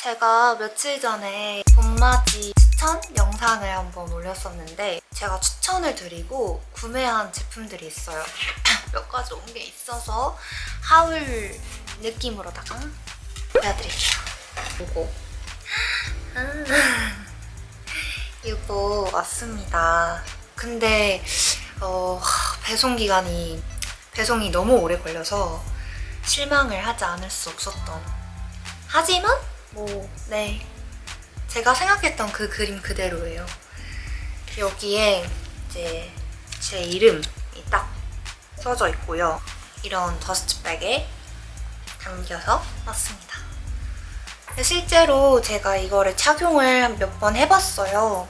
제가 며칠 전에 봄맞이 추천 영상을 한번 올렸었는데 제가 추천을 드리고 구매한 제품들이 있어요. 몇 가지 온 게 있어서 하울 느낌으로다가 보여드릴게요. 이거 이거 왔습니다. 근데 어, 배송 기간이 배송이 너무 오래 걸려서 실망을 하지 않을 수 없었던. 하지만 뭐 네. 제가 생각했던 그 그림 그대로예요. 여기에 이제 제 이름이 딱 써져 있고요. 이런 더스트백에 담겨서 왔습니다. 실제로 제가 이거를 착용을 몇 번 해봤어요.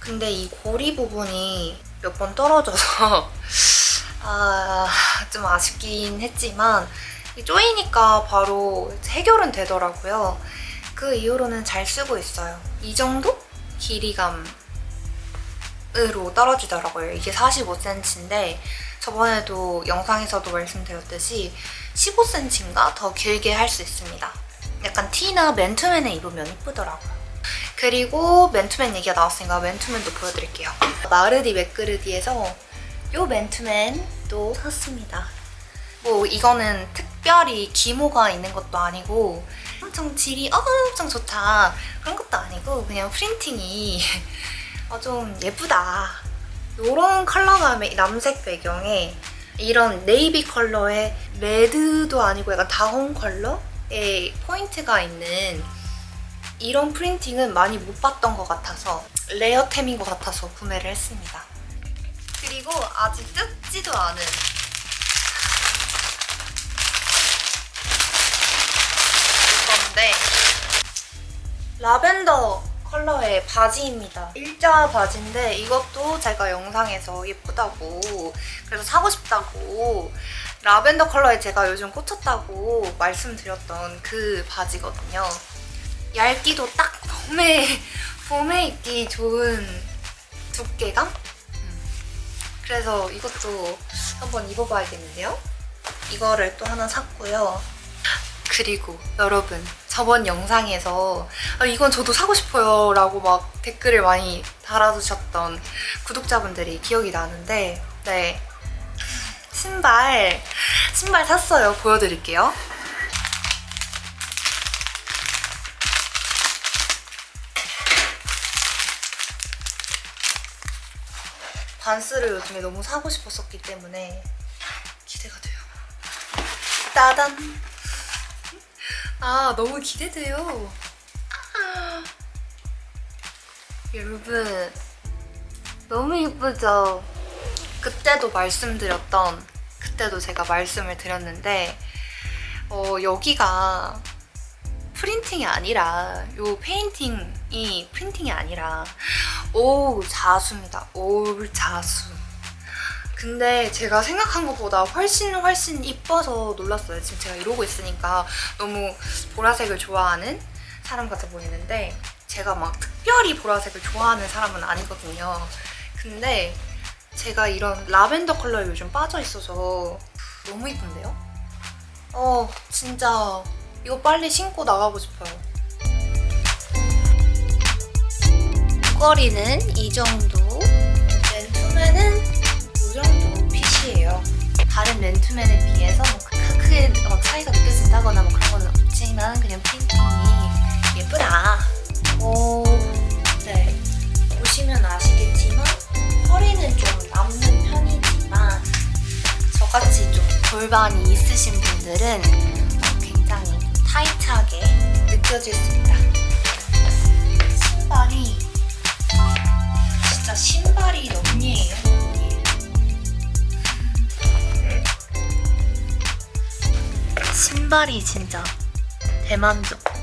근데 이 고리 부분이 몇 번 떨어져서 아, 좀 아쉽긴 했지만 이 조이니까 바로 해결은 되더라고요. 그 이후로는 잘 쓰고 있어요. 이 정도 길이감으로 떨어지더라고요. 이게 45cm인데 저번에도 영상에서도 말씀드렸듯이 15cm인가 더 길게 할 수 있습니다. 약간 티나 맨투맨에 입으면 이쁘더라고요. 그리고 맨투맨 얘기가 나왔으니까 맨투맨도 보여드릴게요. 마르디 맥그르디에서 요 맨투맨도 샀습니다. 뭐 이거는 특 별히 기모가 있는 것도 아니고 엄청 질이 엄청 좋다 그런 것도 아니고 그냥 프린팅이 어, 좀 예쁘다 이런 컬러감의 남색 배경에 이런 네이비 컬러의 레드도 아니고 약간 다홍 컬러의 포인트가 있는 이런 프린팅은 많이 못 봤던 것 같아서 레어템인 것 같아서 구매를 했습니다. 그리고 아직 뜯지도 않은 건데 라벤더 컬러의 바지입니다. 일자 바지인데 이것도 제가 영상에서 예쁘다고 그래서 사고 싶다고 라벤더 컬러에 제가 요즘 꽂혔다고 말씀드렸던 그 바지거든요. 얇기도 딱 봄에 봄에 입기 좋은 두께감? 음. 그래서 이것도 한번 입어봐야겠는데요. 이거를 또 하나 샀고요. 그리고 여러분 저번 영상에서 아, 이건 저도 사고 싶어요 라고 막 댓글을 많이 달아주셨던 구독자분들이 기억이 나는데 네. 신발 신발 샀어요. 보여드릴게요. 반스를 요즘에 너무 사고 싶었었기 때문에 기대가 돼요. 따단 아, 너무 기대돼요. 아. 여러분, 너무 예쁘죠? 그때도 말씀드렸던, 그때도 제가 말씀을 드렸는데, 어, 여기가 프린팅이 아니라, 요 페인팅이 프린팅이 아니라, 오, 자수입니다. 올 자수. 근데 제가 생각한 것보다 훨씬 훨씬 이뻐서 놀랐어요. 지금 제가 이러고 있으니까 너무 보라색을 좋아하는 사람 같아 보이는데 제가 막 특별히 보라색을 좋아하는 사람은 아니거든요. 근데 제가 이런 라벤더 컬러에 요즘 빠져 있어서 너무 이쁜데요? 어, 진짜 이거 빨리 신고 나가고 싶어요. 목걸이는 이 정도, 맨투맨은. 다른 맨투맨에 비해서 뭐 크게 막 차이가 느껴진다거나 뭐 그런 건 없지만 그냥 프린팅이 예쁘다. 오, 네. 보시면 아시겠지만 허리는 좀 남는 편이지만 저같이 좀 골반이 있으신 분들은 어, 굉장히 타이트하게 느껴질 수 있다. 신발이 진짜 신발이 럼이에요. 신발이 진짜 대만족.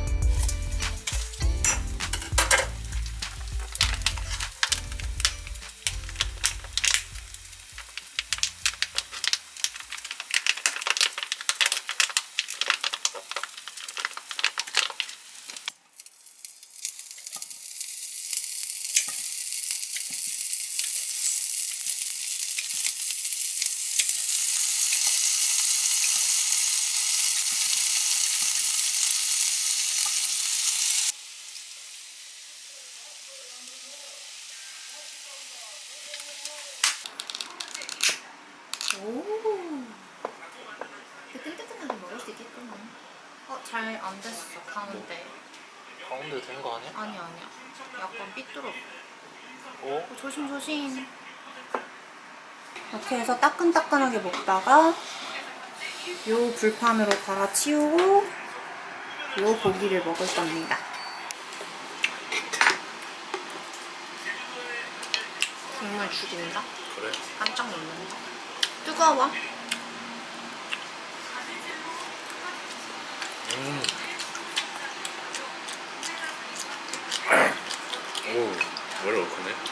어? 어, 조심 조심. 이렇게 해서 따끈따끈하게 먹다가 요 불판으로 갈아치우고 요 고기를 먹을 겁니다. 국물 죽인다? 그래? 깜짝 놀란다. 뜨거워. 음. 오, 원래 얼큰해?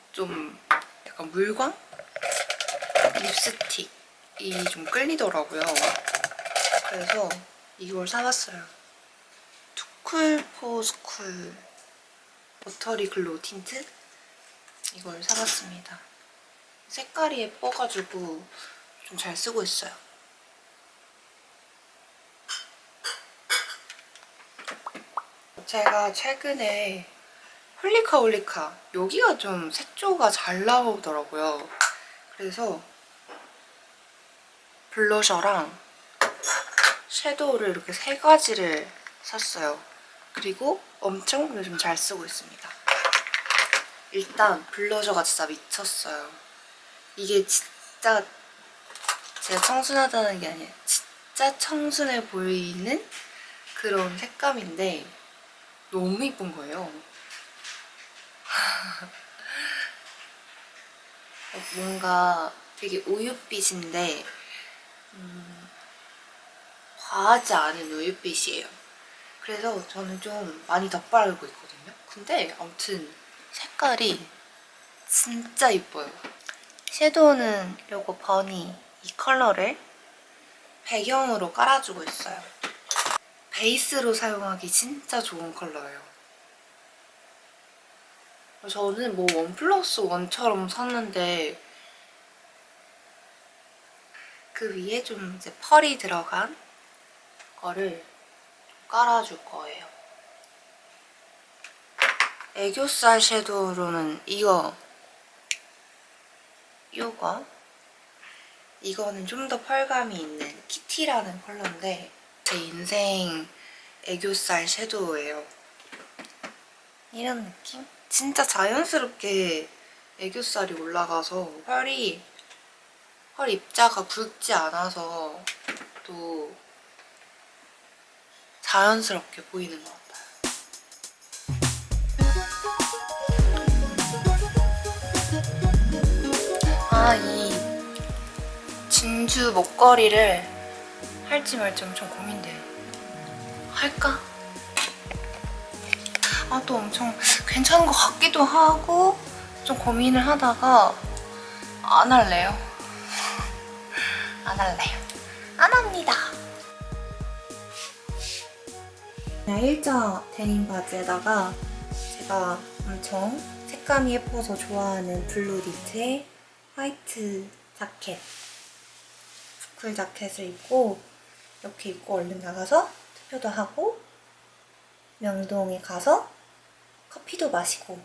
좀 약간 물광? 립스틱이 좀 끌리더라고요. 그래서 이걸 사봤어요. 투쿨 포스쿨 버터리 글로우 틴트? 이걸 사봤습니다. 색깔이 예뻐가지고 좀 잘 쓰고 있어요. 제가 최근에 홀리카 홀리카 여기가 좀 색조가 잘 나오더라고요. 그래서 블러셔랑 섀도우를 이렇게 세 가지를 샀어요. 그리고 엄청 요즘 잘 쓰고 있습니다. 일단 블러셔가 진짜 미쳤어요. 이게 진짜 제가 청순하다는 게 아니에요. 진짜 청순해 보이는 그런 색감인데 너무 이쁜 거예요. 어, 뭔가 되게 우윳빛인데 음, 과하지 않은 우윳빛이에요. 그래서 저는 좀 많이 덧바르고 있거든요. 근데 아무튼 색깔이 진짜 이뻐요. 섀도우는 요거 버니 이 컬러를 배경으로 깔아주고 있어요. 베이스로 사용하기 진짜 좋은 컬러예요. 저는 뭐 원 플러스 원처럼 샀는데 그 위에 좀 이제 펄이 들어간 거를 깔아줄 거예요. 애교살 섀도우로는 이거 이거 이거는 좀 더 펄감이 있는 키티라는 컬러인데 제 인생 애교살 섀도우예요. 이런 느낌? 진짜 자연스럽게 애교살이 올라가서 펄이 펄 입자가 굵지 않아서 또 자연스럽게 보이는 것 같아요. 아, 이 진주 목걸이를 할지 말지 엄청 고민돼요. 할까? 아, 또 엄청 괜찮은 것 같기도 하고 좀 고민을 하다가 안 할래요. 안 할래요. 안 합니다. 일자 데님 바지에다가 제가 엄청 색감이 예뻐서 좋아하는 블루 니트에 화이트 자켓, 부클 자켓을 입고 이렇게 입고 얼른 나가서 투표도 하고 명동에 가서 커피도 마시고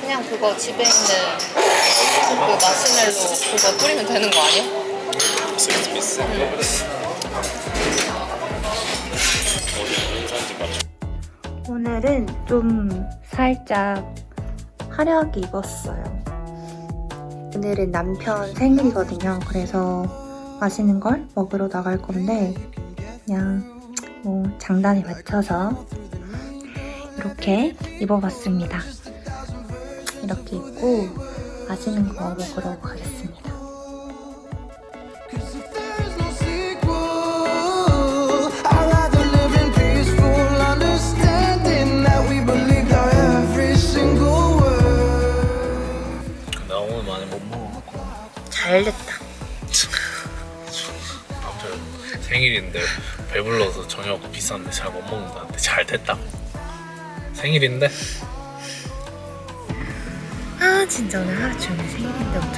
그냥 그거 집에 있는 그 마시멜로 그거 뿌리면 되는 거 아니야? 오늘은 좀 살짝 화려하게 입었어요. 오늘은 남편 생일이거든요. 그래서 맛있는 걸 먹으러 나갈 건데 그냥 뭐 장단에 맞춰서 이렇게 입어봤습니다. 이렇게 입고 맛있는 거 먹으러 가겠습니다. There's no sequel. I'd rather live in peaceful understanding that we believed our every single word. 나 오늘 많이 못 먹어갖고 잘 됐다. 아무튼 생일인데 배불러서 저녁 비싼데 잘 못 먹는다는데 잘 됐다. 생일인데 아 진짜 오늘 하루 종일 생일인데.